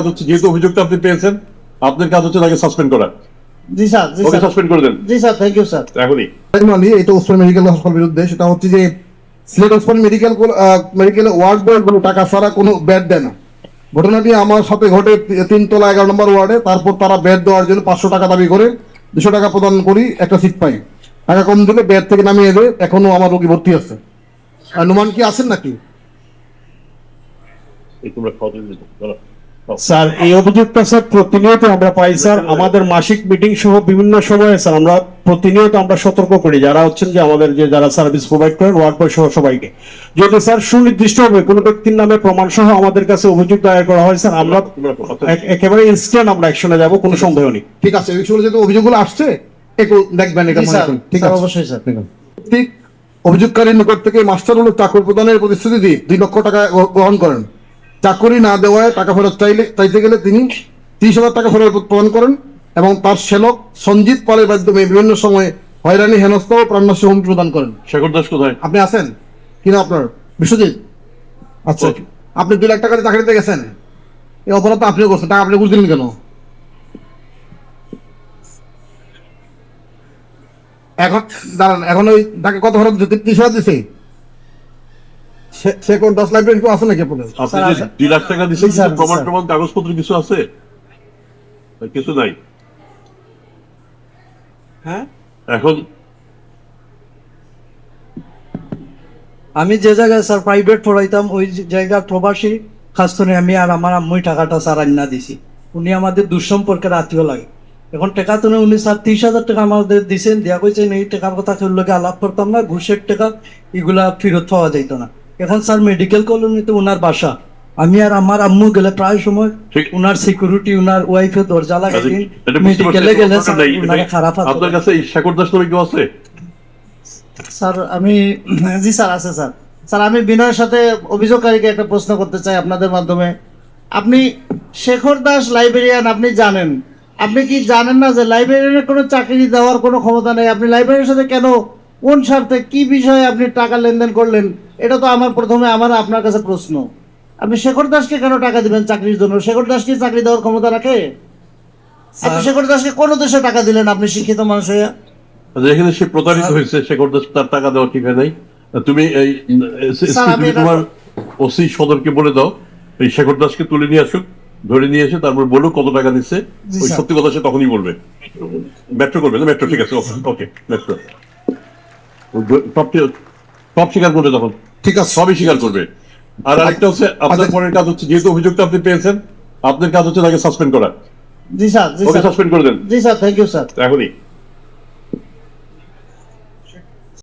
কাজ হচ্ছে যেহেতু আপনি পেয়েছেন আপনার কাজ হচ্ছে তাকে সাসপেন্ড করা। জি স্যার জি স্যার। সাসপেন্ড করে দেন। জি স্যার থ্যাংক ইউ স্যার এখনই। মানি এটা ওসমান মেডিকেল হাসপাতাল বিরুদ্ধে সেটা হচ্ছে যে Sylhet Osmani medical medical ward boy কোনো টাকা ছাড়া কোনো ব্যাড দেয় না। ঘটনাটি আমার সাথে ঘটে তিনতলা এগারো নম্বর ওয়ার্ডে তারপর তারা ব্যাড দেওয়ার জন্য পাঁচশো টাকা দাবি করে দুশো টাকা প্রদান করি একটা সিট পাই। টাকা কম দিলে ব্যাড থেকে নামিয়ে দেয় এখনও আমার রোগী ভর্তি আছে। আর নুমান কি আছেন নাকি? এই তোমরা স্যার এই অভিযোগটা স্যার প্রতিনিয়ত আমরা পাই স্যার। আমাদের মাসিক মিটিং সহ বিভিন্ন সময়ে স্যার আমরা প্রতিনিয়ত আমরা সতর্ক করি। যারা হচ্ছেন যে আমাদের যে যারা সার্ভিস প্রোভাইড করেন ওয়ার্ড বয় সহ সবাইকে। যদি স্যার সুনির্দিষ্টভাবে কোনো ব্যক্তির নামে প্রমাণ সহ আমাদের কাছে অভিযোগ দায়ের করা হয় স্যার আমরা একেবারে ইনস্ট্যান্ট আমরা অ্যাকশনে যাব কোনো সন্দেহ নেই। ঠিক আছে এই বিষয়ে যেহেতু অভিযোগগুলো আসছে একটু দেখবেন এটা মনে রাখুন। ঠিক আছে। অবশ্যই স্যার ঠিক অভিযোগকারীর নিকট থেকে মাস্টার মাস্টারগুলো চাকরি প্রদানের প্রতিশ্রুতি দিয়ে দুই লক্ষ টাকা গ্রহণ করেন। চাকরি না দেওয়ায় টাকা ফেরত চাইলে চাইতে গেলে তিনি ত্রিশ হাজার টাকা ফেরত প্রদান করেন এবং তার সেলক সঞ্জিত পালের মাধ্যমে বিভিন্ন সময়ে হয়রানি হেনস্থ ও প্রাণনাশী হুমকি প্রদান করেন। শেখর দাস কোথায়? আপনি আছেন? কিনা আপনার? বিশ্বজিৎ। আচ্ছা আপনি দুই লাখ টাকা চাকরিতে গেছেন। এই অপরাধ আপনিও করছেন টাকা আপনি বুঝ দিলেন কেন? এখন দাঁড়ান এখন ওই তাকে কত দিতে ত্রিশ হাজার দিছে? সে- সে কোন দশ লাইব্রেরি কেউ আছে নাকি আপনাদের? আপনি যে। দুই লাখ টাকা দিচ্ছেন জি, প্রমাণ প্রমাণ কাগজপত্র কিছু আছে? কিছু নাই? হ্যাঁ? এখন আমি যে জায়গায় স্যার প্রাইভেট পড়াইতাম ওই জায়গার প্রবাসী খাস্তনে আমি আর আমার আম্মুই টাকাটা স্যার আন্না দিছি। উনি আমাদের দুঃসম্পর্কের আত্মীয় লাগে। এখন টাকা তুলে উনি স্যার তিরিশ হাজার টাকা আমাদের দিছেন দেওয়া কইছেন এই টাকার কথা কেউ লোকে আলাপ করতাম না ঘুষের টাকা এগুলা ফেরত পাওয়া যাইতো না। এখন স্যার মেডিকেল কলোনিতে উনার বাসা। আমি আর আমার আম্মু গেলে প্রায় সময়। উনার সিকিউরিটি উনার ওয়াইফে দরজা এটা বুঝতে মেডিকেলে গেলে। উনারা খারাপ আপনার কাছে দাস কেউ আছে? স্যার আমি জি স্যার আছে স্যার। স্যার আমি বিনয়ের সাথে অভিযোগকারীকে একটা প্রশ্ন করতে চাই আপনাদের মাধ্যমে। আপনি শেখর দাস লাইব্রেরিয়ান আপনি জানেন। আপনি কি জানেন না যে লাইব্রেরিয়ানের কোনো চাকরি দেওয়ার কোনো ক্ষমতা নেই? আপনি লাইব্রেরির সাথে কেন কোন স্বার্থে কি বিষয়ে আপনি টাকা লেনদেন করলেন এটা তো আমার প্রথমে আমার আপনার কাছে প্রশ্ন। আপনি শেখর দাসকে কেন টাকা দিবেন চাকরির জন্য? শেখর দাস কি চাকরি দেওয়ার ক্ষমতা রাখে? আপনি শেখর দাসকে কোন দেশে টাকা দিলেন আপনি শিক্ষিত মানুষ হয়ে? যেখানে সে প্রতারিত হয়েছে শেখর দাস তার টাকা দেওয়া ঠিক হয় নাই। তুমি এই তুমি তোমার ওসি সদরকে বলে দাও। এই শেখর দাসকে তুলে নিয়ে আসুক ধরে নিয়ে এসে তারপর বলো কত টাকা দিচ্ছে। ওই সত্যি কথা সে তখনই বলবে। মেট্রো করবে না? মেট্রো ঠিক আছে ওকে মেট্রো সব সব স্বীকার করবে তখন। ঠিক আছে। সবই স্বীকার করবে। আর আরেকটা হচ্ছে আপনার আচ্ছা। পরের কাজ হচ্ছে যেহেতু অভিযোগটা আপনি পেয়েছেন আপনার কাজ হচ্ছে তাকে সাসপেন্ড করা। জি স্যার জি স্যার। সাসপেন্ড করে দেন। জি স্যার থ্যাংক ইউ স্যার এখনই।